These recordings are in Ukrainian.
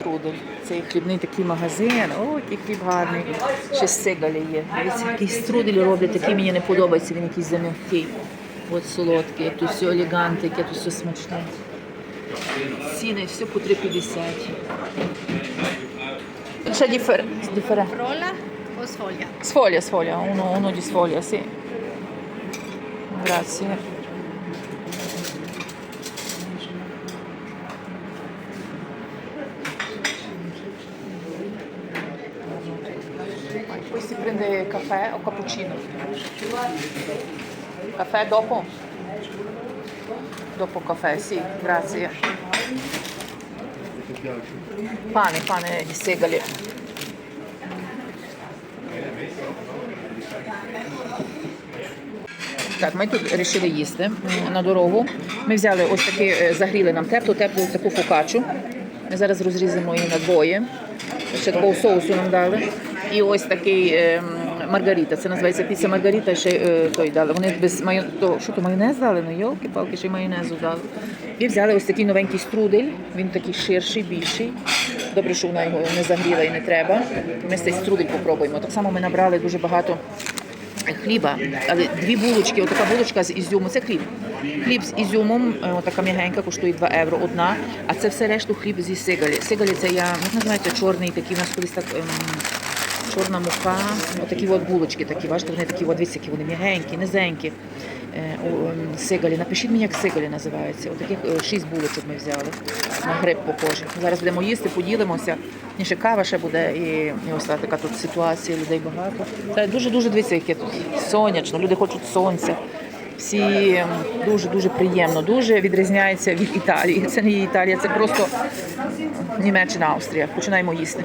Трудель. Цей хлібний такий магазин. О, який хліб гарний. Ще з сигалі є. Дивіться, який струдель роблять, такий мені не подобається, він якийсь зам'який. От солодкий, тут все елеганти, яке тут все смачне. Ціни все по 3,50. Ще дифер... дифер... Rolla o sfoglia? Sfoglia, sfoglia, uno, uno di sfoglia, sì. Caffè o cappuccino? Caffè dopo? Dopo caffè, sì, grazie. Pane, pane di. Так, ми тут вирішили їсти на дорогу. Ми взяли ось такі, е, загріли нам теплу, теплу таку фокачу. Ми зараз розрізаємо її на двоє. Ще такого соусу нам дали. І ось такий е, маргарита. Це називається піца маргарита. Ще е, той дали. Вони без майон... то, що то майонез дали? Ну йолки палки ще й майонезу дали. І взяли ось такий новенький струдель. Він такий ширший, більший. Добре, що вона його не загріла і не треба. Ми цей струдель попробуємо. Так само ми набрали дуже багато хліба, але дві булочки, отака булочка з ізюму, це хліб. Хліб з ізюмом, е, отака м'ягенька, коштує 2 євро одна, а це все решту хліб зі сигалі. Сигалі це я, як називається, чорний, такий у нас колись так. ем, Чорна мука, отакі от булочки такі, бачите, вони такі, от, дивіться, які вони м'ягенькі, низенькі. Е, Сигалі. Напишіть мені, як сигалі називається. Отаких е, шість булочок ми взяли. На гриб похожий. Зараз будемо їсти, поділимося. І ще кава ще буде, і, і ось така тут ситуація, людей багато. Це дуже-дуже дивіться, яке тут сонячно, люди хочуть сонця. Всі дуже-дуже приємно, дуже відрізняється від Італії. Це не Італія, це просто Німеччина, Австрія. Починаємо їсти.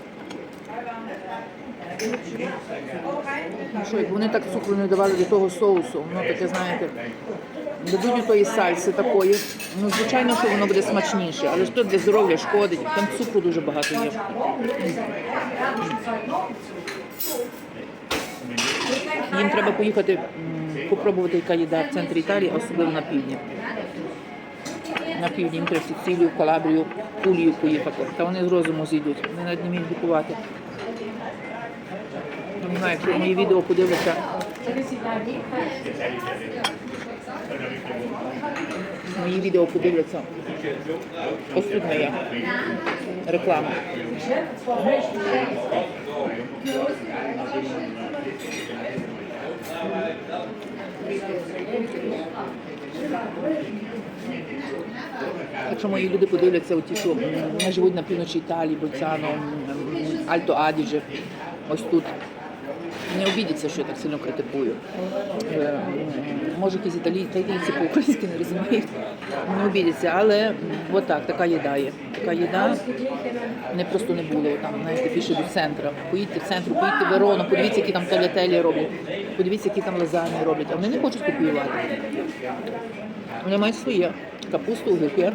Ну що, вони так цукру не давали до того соусу, воно таке, знаєте, дадуть тої сальси такої. Ну, звичайно, що воно буде смачніше, але ж то для здоров'я шкодить. Там цукру дуже багато є. Їм треба поїхати попробувати, яка їда в центрі Італії, особливо на півдні. На півдні їм треба Сицилію, Калабрію, Пулію поїхати. Та вони з розуму зійдуть, вони навіть не вміють готувати. Не знаю, якщо мої відео подивляться. Мої відео подивляться. Тут моя реклама. Якщо мої люди подивляться, ті, що живуть на півночі Італії, Больцано, Альто Адіже, ось тут. Не обідяться, що я так сильно критикую. Може, якісь італій- італійці по-українськи не розуміють, не обідяться, але отак, така їда є. Така їда не просто не було там, знаєте, більше до центру. Поїдьте в центр, поїдьте в Верону, подивіться, які там талятелі роблять, подивіться, які там лазані роблять. А вони не хочуть копіювати. Вони мають своє. Капусту, огірки,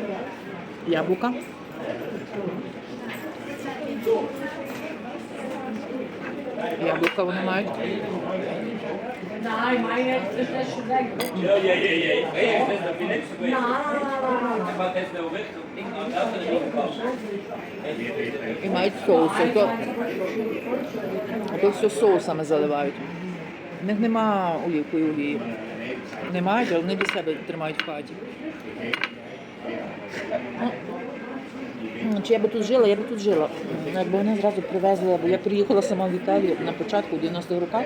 яблука. Яблука вони мають. І мають соус. То, то все соусами заливають. В них нема олівкової олії. Не мають, але вони для себе тримають в хаті. Чи я би тут жила, я би тут жила. Якби вони зразу привезли, бо я приїхала сама в Італію на початку, 90-х роках,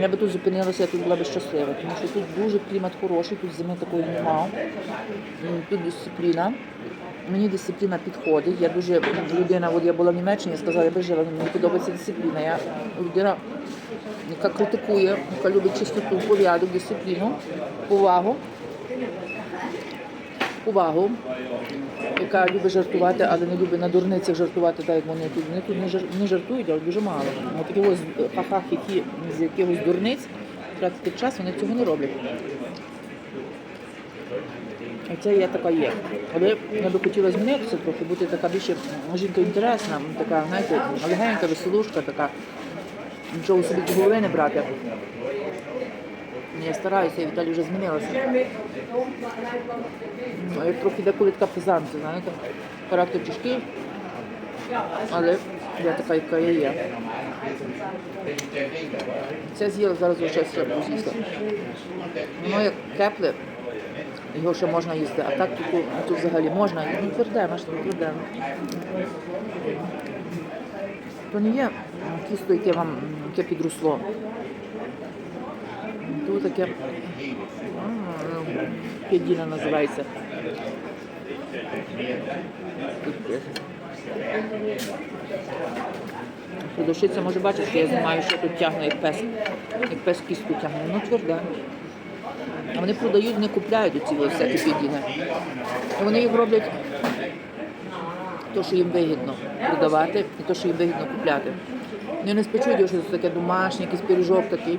я би тут зупинилася, я тут була би щаслива, тому що тут дуже клімат хороший, тут зими такої немає, тут дисципліна. Мені дисципліна підходить. Я дуже людина, от я була в Німеччині, сказала, я би жила, мені подобається дисципліна. Я людина, яка критикує, яка любить чистоту, порядок, дисципліну, повагу. Увагу, яка любить жартувати, але не любить на дурницях жартувати, так як вони тут. Вони тут не жар- не жартують, але дуже мало. Ось такі ось хахах, які з якихось дурниць, тратити час, вони цього не роблять. Це я така є. Але я би хотіла змінитися трохи, бути така більше жінка інтересна, така, знаєте, легенька, веселушка, така. Нічого собі голови не брати. Я стараюся, і Віталій вже змінилася. Ну, Я трохи деколи така пизанця, знаєте. Характер тяжкий, але я така, яка я є. Це з'їла зараз вже ще з'їсти. Воно як тепле, його ще можна їсти, а так тут, тут взагалі можна. Ну тверде, бачите, ну, тверде. То не є тісто, яке вам яке підросло. Тут таке п'ядіна називається. Продавщиця може бачити, що я знімаю, що тут тягне, як пес. Як пес кістку тягне. Воно тверде. А вони продають, не купляють оці всякі підіни. Вони їх роблять то, що їм вигідно продавати, і то, що їм вигідно купляти. Вони не спечуть, що це таке домашнє, якийсь пиріжок такий.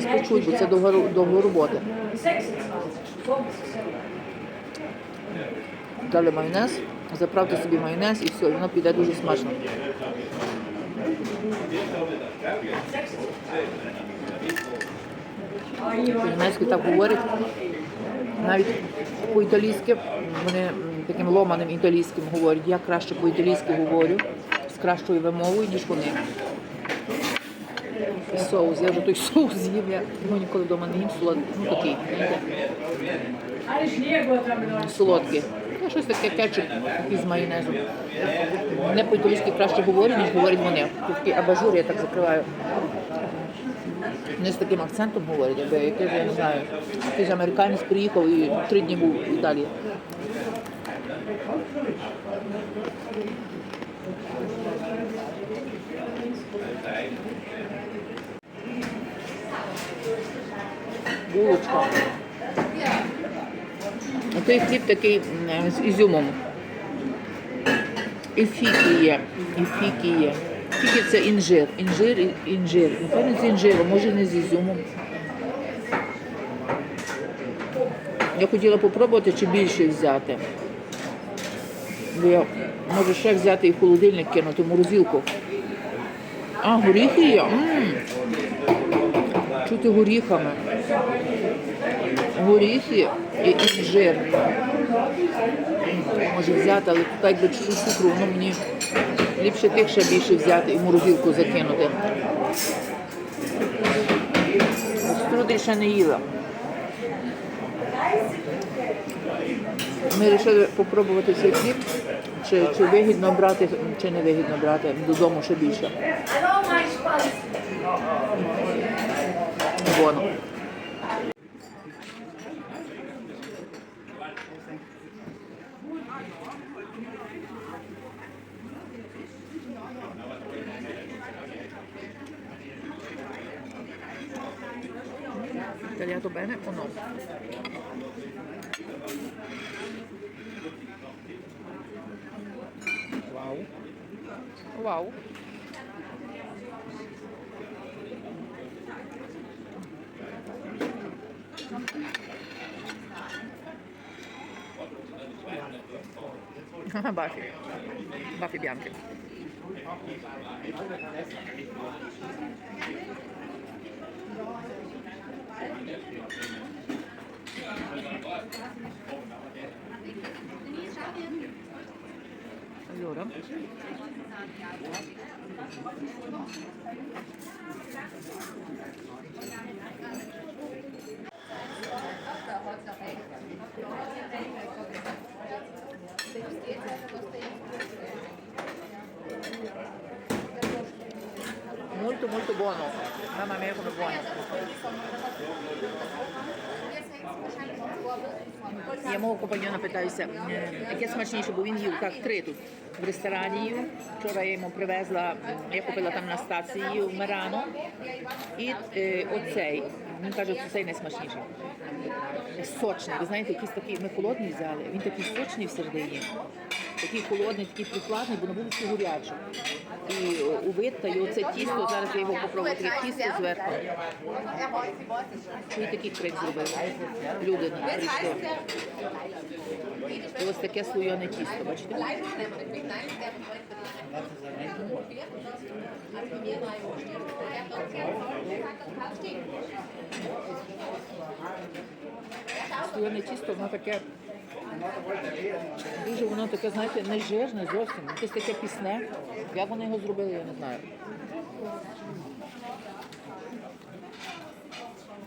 Не спечуть, бо це довга робота. Дали майонез, заправте собі майонез і все, і воно піде дуже смачно. По-німецьки так говорять. Навіть по-італійськи, вони таким ломаним італійським говорять. Я краще по-італійськи говорю з кращою вимовою, ніж вони. І соус. Я вже той соус з'їв, я його ніколи вдома не їм солодкий. Ну такий, солодкий. Ну, щось таке кетчуп такий з майонезом. Не по-італійськи краще говорять, ніж говорять вони. Тут абажур, я так закриваю. Вони з таким акцентом говорять, якби якийсь, я не знаю, якийсь американець приїхав і три дні був в Італії. Булочка. Той хліб такий з ізюмом. І фіки є, і фіки є. Фіки це інжир. Інжир інжир. Напевно, з інжиром, може не з ізюмом. Я хотіла попробувати чи більше взяти. Бо я можу ще взяти і в холодильник кинути морозилку. А, горіхи є. М. Чути горіхами. Горіхи і інжир. Може взяти, але тут якби чуть-чуть цукру, воно мені ліпше тих ще більше взяти і в морозилку закинути. Струдель ще не їла. Ми вирішили спробувати цей хліб, чи, чи вигідно брати, чи не вигідно брати додому ще більше. Воно. Bene o no? Wow. Wow. Bafi. Bafi bianche. Allora. Molto molto buono. Mamma mia come buono. Я мого компаньона питаюся, яке смачніше, бо він їв так три тут в ресторані. Вчора я йому привезла, я купила там на стації їв Мерано. І е, оцей. Він каже, що цей найсмачніший. Сочний. Ви знаєте, якийсь такий, ми холодний взяли, він такий сочний всередині. Такий холодний, такий прохладний, бо на вулиці гарячий. І о, у вид та і оце тісто, зараз я його попробую, таке тісто зверху. І такий крик зробили. Люди на. І ось таке слоєне тісто, бачите? Слоєне тісто, воно таке. Дуже воно таке, знаєте, не жирне зовсім. Якесь таке пісне. Як вони його зробили, я не знаю.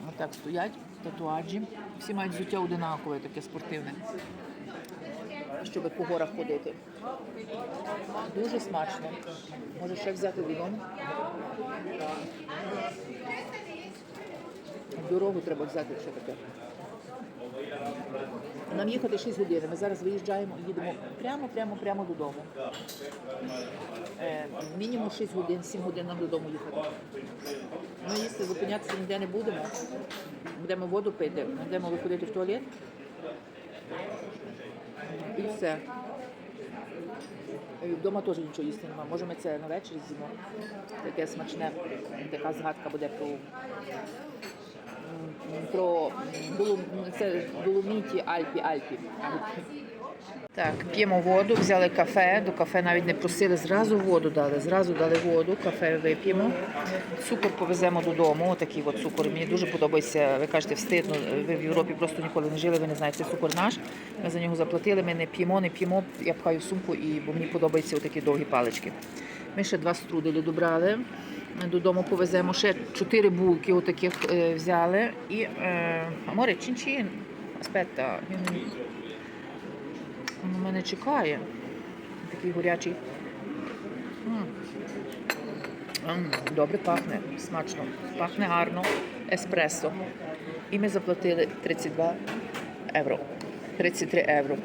Отак стоять татуаджі. Всі мають взуття одинакове, таке спортивне. Щоб по горах ходити. Дуже смачно. Може ще взяти додому. В Дорогу треба взяти ще таке. Нам їхати 6 годин. Ми зараз виїжджаємо і їдемо прямо, прямо, прямо додому. Е, мінімум 6 годин, 7 годин нам додому їхати. Ми їсти зупинятися ніде не будемо. Будемо воду пити, будемо виходити в туалет. І все. Вдома теж нічого їсти немає. Може ми це на вечір з'їмо. Таке смачне, така згадка буде про про це Доломіті Альпі Альпі. Так, п'ємо воду, взяли кафе, до кафе навіть не просили, зразу воду дали, зразу дали воду, кафе вип'ємо. Цукор повеземо додому, отакий от цукор. Мені дуже подобається, ви кажете, встидно, ви в Європі просто ніколи не жили, ви не знаєте, цукор наш. Ми за нього заплатили, ми не п'ємо, не п'ємо, я пхаю сумку, і, бо мені подобаються отакі довгі палички. Ми ще два струделі добрали. Додому повеземо ще чотири булки отаких е, взяли. І е, аморе чин-чин. Аспетта, він мене чекає. Такий горячий. Добре пахне, смачно. Пахне гарно. Еспресо. І ми заплатили 32 євро. 33 євро.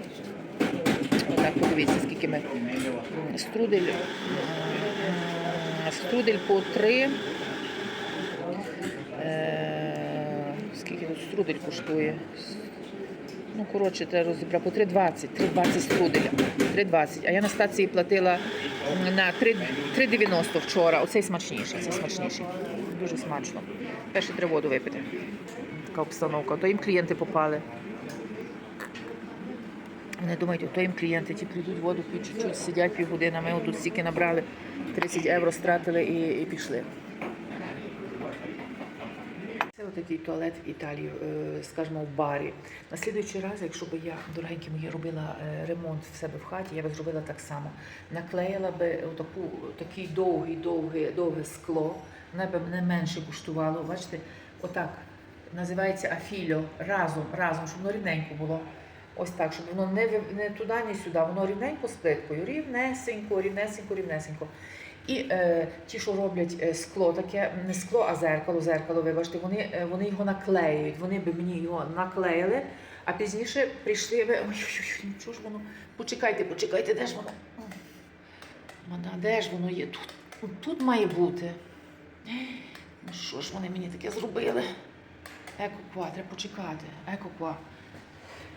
Отак, подивіться, скільки ми. Струдель. М, Струдель по 3. Е, скільки тут струдель коштує? Ну, коротше, треба розібрати по 3,20. 3,20 струделя. 3,20. А я на стації платила на 3,90 вчора. Оцей смачніший, цей смачніший. Дуже смачно. Перше треба воду випити. Така обстановка. То їм клієнти попали. Вони думають, ото їм клієнти, ті прийдуть воду, п'ють чуть-чуть, сидять півгодини, ми отут стільки набрали, 30 євро стратили і, і пішли. Це отакий туалет в Італії, е, скажімо, в барі. На слідуючий раз, якщо б я, дорогенькі мої, робила е, ремонт в себе в хаті, я б зробила так само. Наклеїла би отаку, такий довгий, довгий, довге скло, воно б мене менше коштувало. Бачите, отак називається афільо разом, разом, щоб воно рівненько було. Ось так, щоб воно не, не туди, ні сюди, воно рівненько з плиткою, рівнесенько, рівнесенько, рівнесенько. І е, ті, що роблять е, скло, таке не скло, а зеркало, зеркало, вибачте, вони, е, вони його наклеюють. Вони би мені його наклеїли, а пізніше прийшли ви. Ой-ой-ой, чого ж воно? Почекайте, почекайте, де ж воно? Мана, де ж воно є? Тут, тут має бути. Ну що ж вони мені таке зробили? Екоква, треба почекати. Екоква.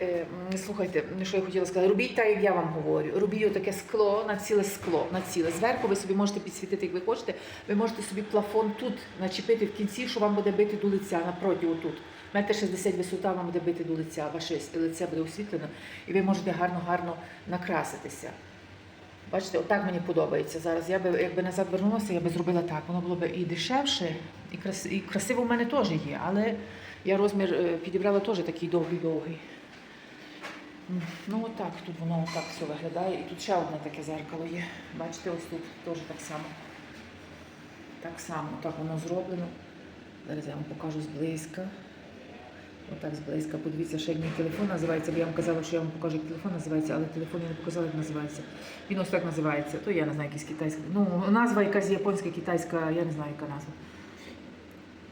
Е, Слухайте, що я хотіла сказати, робіть так, як я вам говорю. Робіть отаке скло на ціле скло, на ціле. Зверху ви собі можете підсвітити, як ви хочете. Ви можете собі плафон тут начепити в кінці, що вам буде бити до лиця, напроти отут. Метр 60 висота вам буде бити до лиця, ваше лице буде освітлено, і ви можете гарно-гарно накраситися. Бачите, отак мені подобається зараз. Я би, якби назад вернулася, я би зробила так. Воно було б і дешевше, і, красиво в мене теж є, але я розмір е, підібрала теж такий довгий-довгий. Ну отак, тут воно отак все виглядає. І тут ще одне таке зеркало є. Бачите, ось тут теж так само. Так само, так воно зроблено. Зараз я вам покажу зблизька. Отак зблизька. Подивіться, ще мій телефон називається, бо я вам казала, що я вам покажу, як телефон називається, але телефон я не показала, як називається. Він ось так називається. То я не знаю, якийсь китайський. Ну, назва якась японська, китайська, я не знаю, яка назва.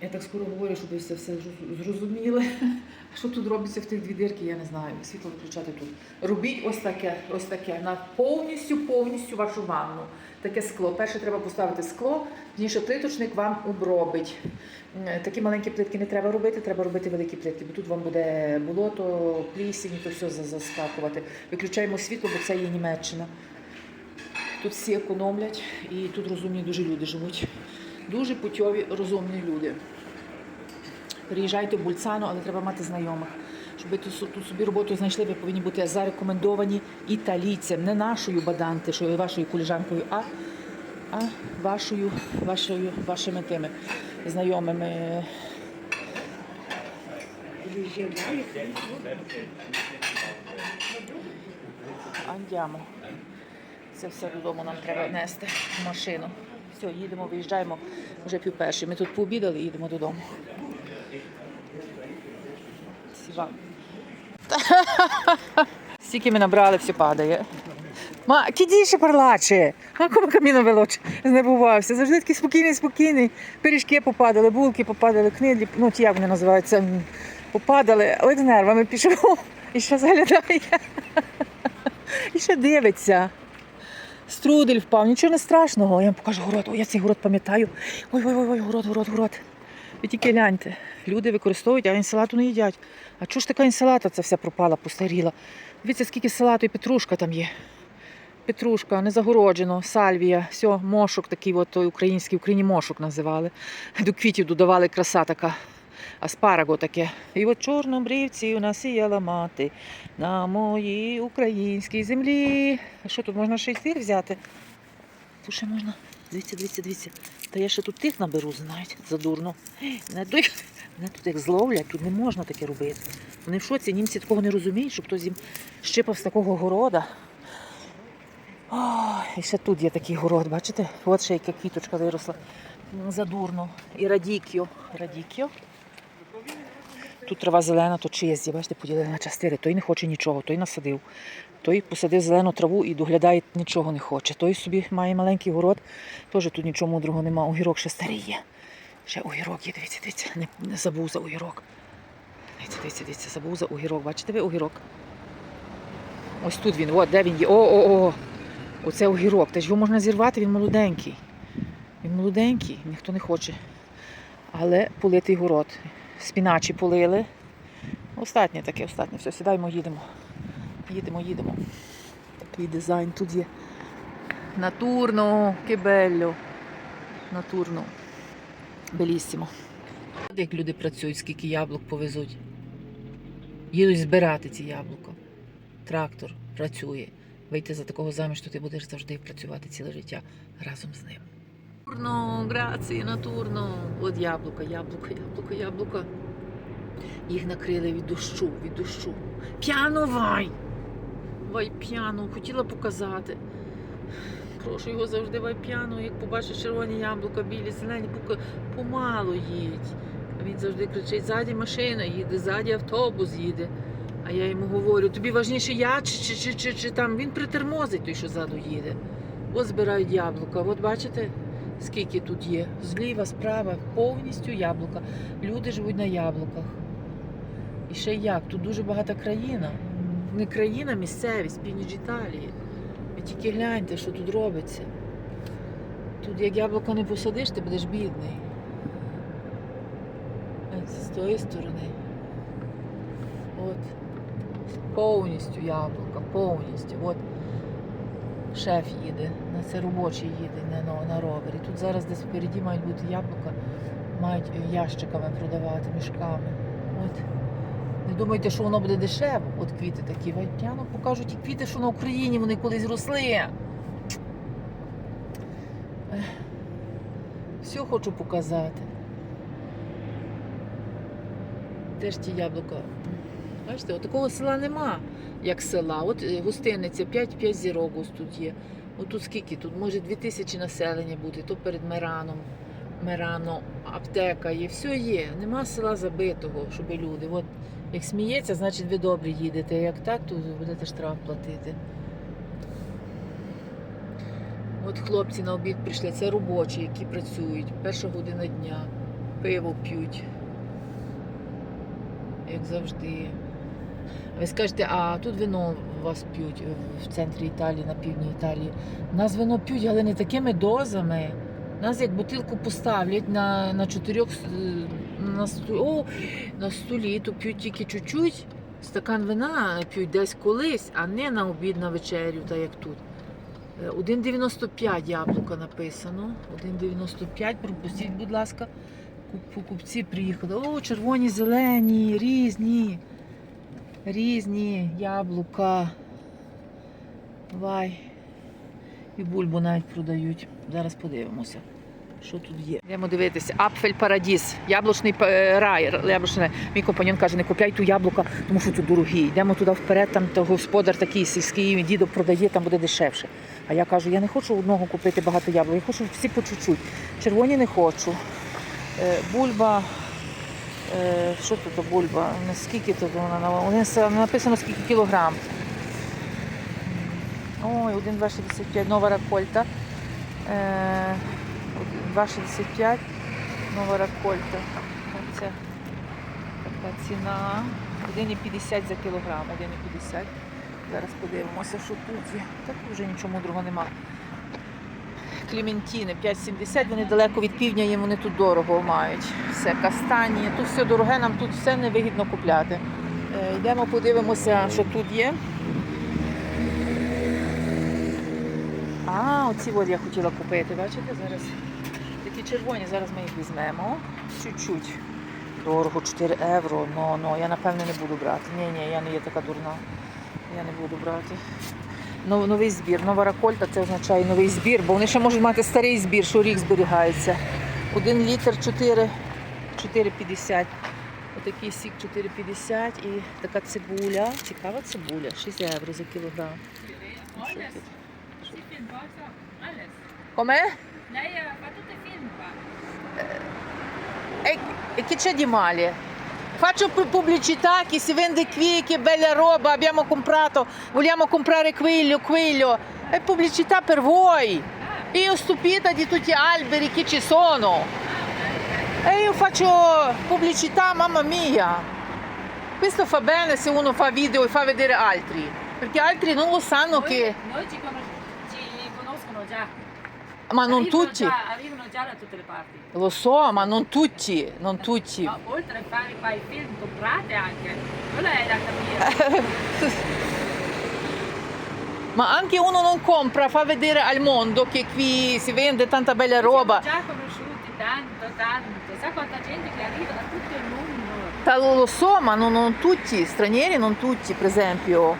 Я так скоро говорю, щоб ви все, все зрозу- зрозуміли. Що тут робиться в тих дві дирки, я не знаю. Світло виключати тут. Робіть ось таке, ось таке. На повністю, повністю вашу ванну. Таке скло. Перше треба поставити скло, пізніше плиточник вам обробить. Такі маленькі плитки не треба робити, треба робити великі плитки, бо тут вам буде болото, плісінь, то все заскакувати. Виключаємо світло, бо це є Німеччина. Тут всі економлять і тут розумні дуже люди живуть. Дуже путьові, розумні люди. Приїжджайте в Бульцану, але треба мати знайомих. Щоб ви тут, собі роботу знайшли, ви повинні бути зарекомендовані італійцем, не нашою баданти, що вашою коліжанкою, а, а вашою, вашою, вашими тими знайомими. Андямо. Це все додому нам треба нести в машину. Все, їдемо, виїжджаємо вже пів перший. Ми тут пообідали і їдемо додому. Сіва. Стільки ми набрали, все падає. Ма, кидіше парлаче. А кому каміно велоч знервувався. Завжди такий спокійний, спокійний. Пиріжки попадали, булки попадали, книдлі, ну ті як вони називаються, попадали, але з нервами пішов і ще заглядає. І ще дивиться. Струдель впав, нічого не страшного. Я вам покажу город. Ой, я цей город пам'ятаю. Ой, ой, ой, ой, город, город, город. Ви тільки гляньте. Люди використовують, а інсалату не їдять. А чого ж така інсалата ця вся пропала, постаріла? Дивіться, скільки салату і петрушка там є. Петрушка, не загороджено, сальвія, все, мошок такий, от той український, в Україні мошок називали. До квітів додавали краса така, аспараго таке. І от чорнобривці у нас сіяла мати на моїй українській землі. А що тут можна ще й сир взяти? Тут ще можна. Дивіться, дивіться, дивіться. Та я ще тут тих наберу, знаєте, задурно. Не дай- Мене тут як зловлять, тут не можна таке робити. Вони в шоці, німці такого не розуміють, щоб хтось їм щипав з такого города. Ой, і ще тут є такий город, бачите? От ще яка квіточка виросла. Задурно. І радікіо. Радікіо. Тут трава зелена, то чиєсь, бачите, поділили на частини. Той не хоче нічого, той насадив. Той посадив зелену траву і доглядає, нічого не хоче. Той собі має маленький город, теж тут нічого мудрого нема. Огірок ще старий є. Ще огірок є, дивіться, дивіться, не, не забув за огірок. Дивіться, дивіться, дивіться, забув за огірок. Бачите ви огірок? Ось тут він, от де він є. О, о, о. Оце огірок. Та ж його можна зірвати, він молоденький. Він молоденький, ніхто не хоче. Але политий город. Спіначі полили. Остатнє таке, остатнє. Все, сідаємо, їдемо. Їдемо, їдемо. Такий дизайн тут є. Натурно, кибелло. Натурно. Белісімо. Як люди працюють, скільки яблук повезуть. Їдуть збирати ці яблука. Трактор працює. Вийти за такого заміж, то ти будеш завжди працювати ціле життя разом з ним. Натурно, грації, натурно. От яблука, яблука, яблука, яблука. Їх накрили від дощу, від дощу. П'яно вай! Вай п'яно, хотіла показати. Прошу його завжди вай п'яно, як побачиш червоні яблука, білі, зелені, поки помалу їдь. А він завжди кричить, ззаді машина їде, ззаді автобус їде. А я йому говорю, тобі важніше я чи, чи, чи, чи, чи там він притормозить той, що ззаду їде. От збирають яблука. От бачите, скільки тут є. Зліва, справа, повністю яблука. Люди живуть на яблуках. І ще як? Тут дуже багата країна. Не країна, місцевість, північ Італії. Ви тільки гляньте, що тут робиться. Тут як яблуко не посадиш, ти будеш бідний. А Це з тої сторони. От. Повністю яблука, повністю. От шеф їде, на це робочий їде на, на, ровері. Тут зараз десь впереді мають бути яблука, мають е, ящиками продавати, мішками. От. Не думайте, що воно буде дешево. От квіти такі. Вайтяно покажуть ті квіти, що на Україні вони колись росли. Все хочу показати. Теж ті яблука. Бачите, такого села нема, як села. От е, гостиниця 5-5 зірок ось тут є. От тут скільки? Тут може 2000 населення бути, то перед Мераном. Мерано, аптека є, все є. Нема села забитого, щоб люди. От як сміється, значить ви добре їдете. Як так, то будете штраф платити. От хлопці на обід прийшли, це робочі, які працюють. Перша година дня. Пиво п'ють. Як завжди. Ви скажете, а тут вино у вас п'ють е, в центрі Італії, на півдні Італії. У нас вино п'ють, але не такими дозами. Нас як бутилку поставлять на, на чотирьох е, на, сту, о, на столі, то п'ють тільки чуть-чуть. Стакан вина п'ють десь колись, а не на обід на вечерю, так як тут. Е, 1,95 яблука написано. 1,95, пропустіть, будь ласка. Куп- Покупці приїхали. О, червоні, зелені, різні. Різні яблука. Вай. І бульбу навіть продають. Зараз подивимося, що тут є. Йдемо дивитися. Апфель Парадіс, яблучний е, рай. Яблучний. Мій компаньон каже, не купляй ту яблука, тому що тут дорогі. Йдемо туди вперед, там то господар такий сільський, дідо продає, там буде дешевше. А я кажу, я не хочу одного купити багато яблук, я хочу всі по чуть-чуть. Червоні не хочу. Е, Бульба. Е, Що тут бульба? Наскільки тут вона написано скільки кілограм. Ой, 1,265 нова ракольта. Е, 2,65 нова ракольта. Оце така ціна. 1,50 за кілограм. 1,50. Зараз подивимося, що тут є. Так вже нічого мудрого нема. Клементіни 5,70, вони далеко від півдня, їм вони тут дорого мають. Все, кастані, тут все дороге, нам тут все невигідно купляти. Е, йдемо подивимося, що тут є. А, оці от я хотіла купити, бачите, зараз такі червоні, зараз ми їх візьмемо. Чуть-чуть. Дорого, 4 євро. Ну, ну, я напевне не буду брати. Ні, ні, я не є така дурна. Я не буду брати. Нов- Новий збір. Нова ракольта це означає новий збір, бо вони ще можуть мати старий збір, що рік зберігається. Один літр 4,50. Отакий сік 4,50 і така цибуля. Цікава цибуля, 6 євро за кілограм. Ну, що тут? Si film cosa? Alles. Коме? Lei eh, fa Faccio pu- pubblicità che si vende qui, che bella roba, abbiamo comprato, vogliamo comprare quello, quello. È pubblicità per voi. Io stupita di tutti gli alberi che ci sono. E io faccio pubblicità, mamma mia. Questo fa bene se uno fa video e fa vedere altri, perché altri non lo sanno Noi, che... noi ci, conos- ci conoscono già. Ma non Arrivano tutti. già- arrivano già da tutte le parti. Lo so, ma non tutti, non tutti. Ma oltre a fare qua i film, comprate anche. Quella è da capire. Ma anche uno non compra, fa vedere al mondo che qui si vende tanta bella roba. Siamo già conosciuti tanto, tanto. Sa quanta gente che arriva da tutto il mondo. Lo so, ma non, non tutti, stranieri non tutti, per esempio.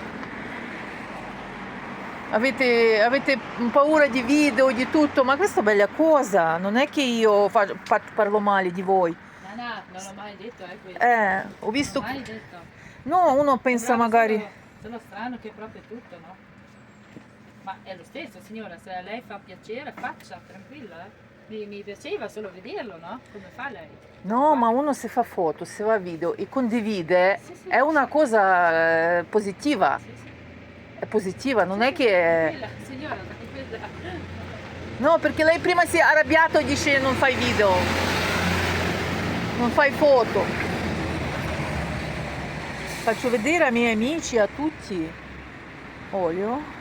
Avete, avete paura di video, di tutto, ma questa è bella cosa, non è che io fa- fa- parlo male di voi. No, no, non l'ho mai detto, eh, questo. Eh, ho visto... Mai detto. No, uno pensa Sembrava magari... Solo, solo strano che proprio tutto, no? Ma è lo stesso, signora, se a lei fa piacere, faccia, tranquilla. eh. Mi, mi piaceva solo vederlo, no? Come fa lei? No, ma uno se fa foto, se fa video e condivide, Sì, sì. è una cosa eh, positiva, sì. È positiva, non è che... Signora, tranquilla. No, perché lei prima si è arrabbiato e dice non fai video, non fai foto. Faccio vedere ai miei amici, a tutti. Olio.